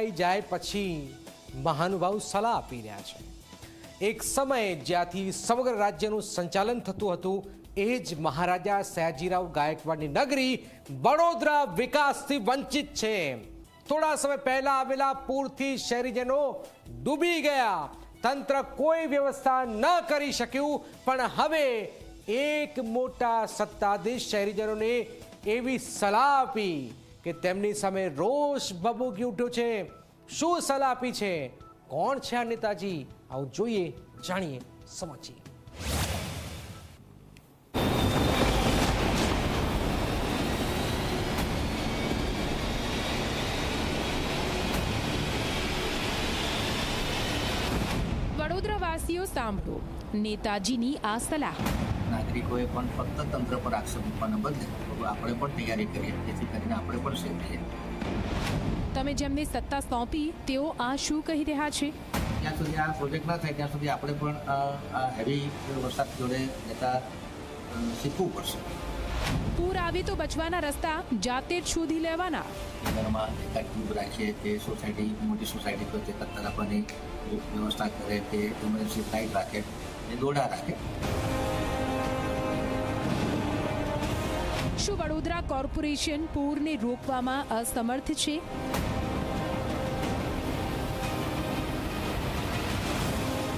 ચૂંટાઈ જાય પછી મહાનુભાવ સલાહ આપી રહ્યા છે. એક સમયે જ્યાંથી સમગ્ર રાજ્યનું સંચાલન થતું હતું, એ જ મહારાજા સયાજીરાવ ગાયકવાડની નગરી વડોદરા વિકાસથી વંચિત છે. થોડા સમય પહેલા આવેલા પૂરથી શહેરીજનો ડૂબી ગયા. તંત્ર કોઈ વ્યવસ્થા ન કરી શક્યું, પણ હવે એક મોટા સત્તાધીશ શહેરીજનોને એવી સલાહ આપી. કે તેમની સામે રોષ ભભૂકી ઉઠ્યો છે. શું સલાહ આપી છે? કોણ છે આ નેતાજી? આવું જોઈએ, જાણીએ, સમજીએ. વડોદરાવાસીઓ સાંભળો. નેતાજીની આ સલાહ. નાગરિકોએ પણ ફક્ત તંત્ર પર આક્ષેપ મૂકવાના બદલે આપણે પણ તૈયારી કરીએ જેથી કરીને આપણે પણ સેફ રહીએ. તમે જેમને સત્તા સોંપી તેઓ આ શું કહી રહ્યા છે? જ્યાં સુધી આ પ્રોજેક્ટ ના થાય ત્યાં સુધી આપણે પણ હેવી વરસાદ જોડે જતા શીખવું પડશે. પૂર આવે તો બચવાના રસ્તા જાતે જ શોધી લેવાના. ઘરમાં એકાદ ટ્યુબ રાખીએ કે સોસાયટી મોટી સોસાયટી હોય તે કત્તર વ્યવસ્થા કરે કે ઇમરજન્સી લાઇટ રાખે એ દોડા રાખે. શું વડોદરા કોર્પોરેશન પૂરને રોકવામાં અસમર્થ છે?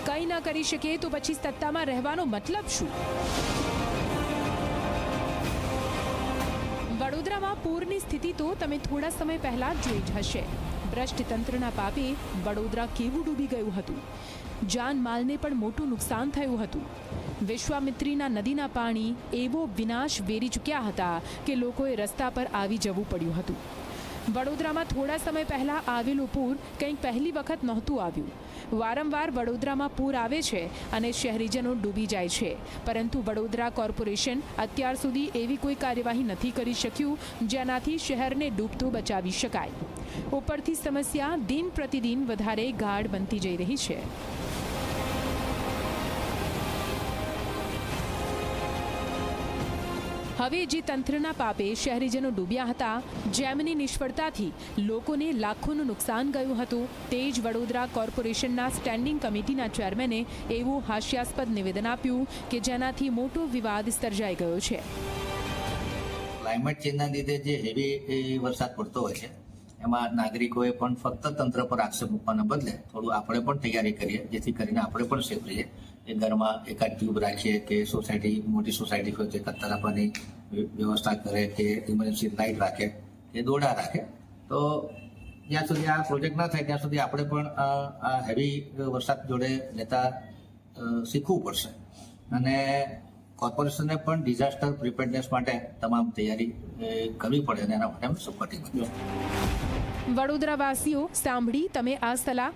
કંઈ ન કરી શકે તો પછી સત્તામાં રહેવાનો મતલબ શું? વડોદરામાં પૂરની સ્થિતિ તો તમે થોડા સમય પહેલા જોઈ જ હશે. ભ્રષ્ટ તંત્રના પાપે વડોદરા કેવું ડૂબી ગયું હતું. જાનમાલને પણ મોટું નુકસાન થયું હતું. વિશ્વામિત્રીના નદીના પાણી એવો વિનાશ વેરી ચૂક્યા હતા કે લોકોએ રસ્તા પર આવી જવું પડ્યું હતું. વડોદરામાં થોડા સમય પહેલાં આવેલું પૂર કંઈક પહેલી વખત નહોતું આવ્યું. વારંવાર વડોદરામાં પૂર આવે છે અને શહેરીજનો ડૂબી જાય છે. પરંતુ વડોદરા કોર્પોરેશન અત્યાર સુધી એવી કોઈ કાર્યવાહી નથી કરી શક્યું જેનાથી શહેરને ડૂબતું બચાવી શકાય. ઉપરથી સમસ્યા દિન પ્રતિદિન વધારે ગાઢ બનતી જઈ રહી છે. હવે જે તંત્રના પાપે શહેરીજનો ડૂબ્યા હતા, જેમની નિષ્ફળતાથી લોકોને લાખોનું નુકસાન ગયું હતું, તે જ વડોદરા કોર્પોરેશનના સ્ટેન્ડિંગ કમિટીના ચેરમેને એવું હાસ્યાસ્પદ નિવેદન આપ્યું કે જેનાથી મોટો વિવાદ સર્જાઈ ગયો છે. ક્લાઇમેટ ચેન્જના લીધે જે હેવી વરસાદ પડતો હોય છે, એમાં નાગરિકોએ પણ ફક્ત તંત્ર પર આક્ષેપ મૂકવાના બદલે થોડું આપણે પણ તૈયારી કરીએ, જેથી કરીને આપણે પણ સેફ રહીએ. એ ઘરમાં એકાદ ટ્યુબ રાખીએ કે સોસાયટી, મોટી સોસાયટી હોય છે કત્તર આપવાની વ્યવસ્થા કરે કે ઇમરજન્સી લાઇટ રાખે, કે દોડા રાખે. તો જ્યાં સુધી આ પ્રોજેક્ટ ના થાય, ત્યાં સુધી આપણે પણ આ હેવી વરસાદ જોડે લેતા શીખવું પડશે. અને કોર્પોરેશનને પણ ડિઝાસ્ટર પ્રિપેરનેસ માટે તમામ તૈયારી કરવી પડે અને એના માટે સપોર્ટિંગ વડોદરાવાસીઓ, સાંભળી તમે આ સલાહ.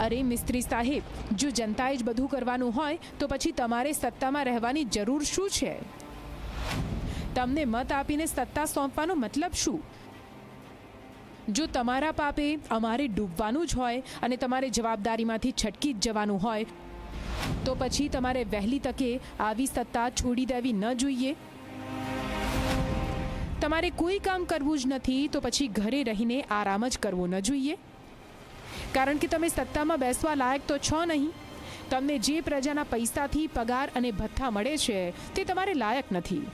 અરે મિસ્ત્રી સાહેબ, જો જનતાએ જ બધું કરવાનું હોય, તો પછી તમારે સત્તામાં રહેવાની જરૂર શું છે? તમને મત આપીને સત્તા સોંપવાનો મતલબ શું? જો તમારા પાપે અમારે ડૂબવાનું જ હોય અને તમારે જવાબદારીમાંથી છટકી જ જવાનું હોય, તો પછી તમારે વહેલી તકે આવી સત્તા છોડી દેવી ન જોઈએ? તમારે કોઈ કામ કરવું જ નથી, તો પછી ઘરે રહીને આરામ જ કરવો ન જોઈએ? કારણ કે તમે સત્તામાં બેસવા લાયક તો છો નહીં. તમને જે પ્રજાના પૈસાથી પગાર અને ભથ્થા મળે છે, તે તમારે લાયક નથી.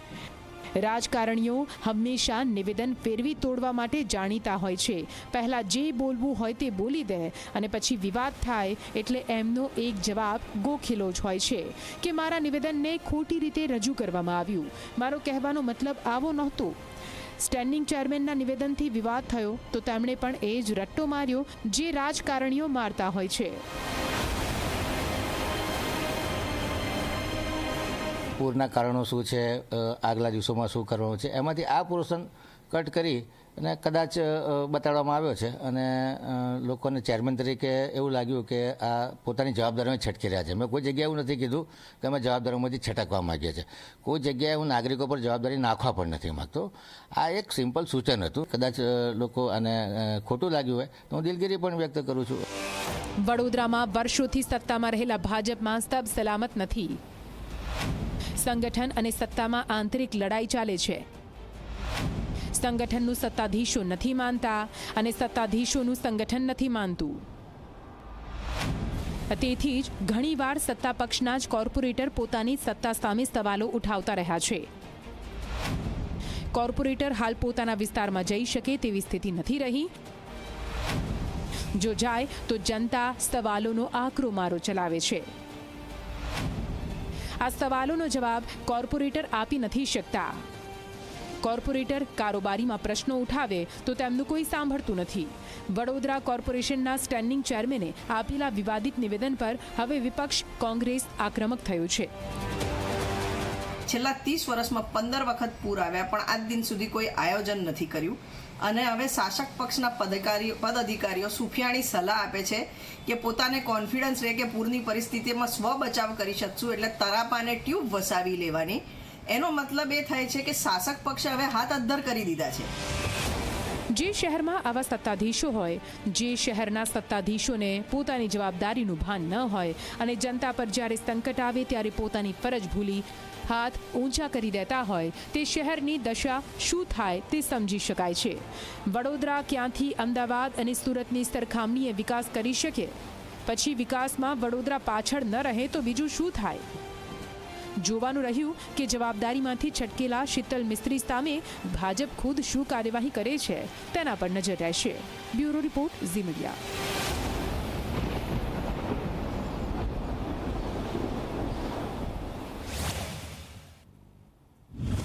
રાજકારણીઓ હંમેશા નિવેદન ફેરવી તોડવા માટે જાણીતા હોય છે. પહેલાં જે બોલવું હોય તે બોલી દે અને પછી વિવાદ થાય એટલે એમનો એક જવાબ ગોખેલો જ હોય છે કે મારા નિવેદનને ખોટી રીતે રજૂ કરવામાં આવ્યું. મારો કહેવાનો મતલબ આવો નહોતો. સ્ટેન્ડિંગ ચેરમેનના નિવેદનથી વિવાદ થયો, તો તેમણે પણ એ જ રટ્ટો માર્યો, જે રાજકારણીઓ મારતા હોય છે. પૂરના કારણો શું છે? આગલા દિવસોમાં શું કરવાનું છે? એમાંથી આ પોર્શન કટ કરી અને કદાચ બતાડવામાં આવ્યો છે અને લોકોને ચેરમેન તરીકે એવું લાગ્યું કે આ પોતાની જવાબદારીમાં છટકી રહ્યા છે. મેં કોઈ જગ્યાએ એવું નથી કીધું કે અમે જવાબદારીઓમાંથી છટકવા માગીએ છીએ. કોઈ જગ્યાએ હું નાગરિકો પર જવાબદારી નાખવા પણ નથી માગતો. આ એક સિમ્પલ સૂચન હતું. કદાચ લોકો આને ખોટું લાગ્યું હોય તો હું દિલગીરી પણ વ્યક્ત કરું છું. વડોદરામાં વર્ષોથી સત્તામાં રહેલા ભાજપમાં સ્તબ સલામત નથી. સંગઠન અને સત્તામાં આંતરિક લડાઈ ચાલે છે. સંગઠનનું સત્તાધીશો નથી માનતા અને સત્તાધીશોનું સંગઠન નથી માનતું. તેથી જ ઘણીવાર સત્તા પક્ષના જ કોર્પોરેટર પોતાની સત્તા સામે સવાલો ઉઠાવતા રહ્યા છે. કોર્પોરેટર હાલ પોતાના વિસ્તારમાં જઈ શકે તેવી સ્થિતિ નથી રહી. જો જાય તો જનતા સવાલોનો આકરો મારો ચલાવે છે. આ સવાલોનો જવાબ કોર્પોરેટર આપી નથી શકતા. કોર્પોરેટર કારોબારીમાં પ્રશ્નો ઉઠાવે તો તેમનું કોઈ સાંભળતું નથી. વડોદરા કોર્પોરેશનના સ્ટેન્ડિંગ ચેરમેને આપેલા વિવાદિત નિવેદન પર હવે વિપક્ષ કોંગ્રેસ આક્રમક થયું છે. છેલ્લા ત્રીસ વર્ષમાં પંદર વખત પૂર આવ્યા, પણ આજ દિન સુધી કોઈ આયોજન નથી કર્યું. અને હવે શાસક પક્ષના પદાધિકારીઓ પદ અધિકારીઓ સુફિયાણી સલાહ આપે છે કે પોતાને કોન્ફિડન્સ રહે કે પૂરની પરિસ્થિતિમાં સ્વ બચાવ કરી શકશું એટલે તરાપાને ટ્યુબ વસાવી લેવાની એનો મતલબ એ થાય છે કે શાસક પક્ષે હવે હાથ અદ્ધર કરી દીધા છે. જે શહેરમાં આવા સત્તાધીશો હોય, જે શહેરના સત્તાધીશોને પોતાની જવાબદારીનું ભાન ન હોય અને જનતા પર જ્યારે સંકટ આવે ત્યારે પોતાની ફરજ ભૂલી હાથ ઊંચા કરી દેતા હોય, તે શહેરની દશા શું થાય તે સમજી શકાય છે. વડોદરા ક્યાંથી અમદાવાદ અને સુરતની સરખામણીએ વિકાસ કરી શકે? પછી વિકાસમાં વડોદરા પાછળ ન રહે તો બીજું શું થાય? જોવાનું રહ્યું કે જવાબદારીમાંથી છટકેલા શીતલ મિસ્ત્રી સામે ભાજપ ખુદ શું કાર્યવાહી કરે છે તેના પર નજર રહેશે. Bureau report Zee media.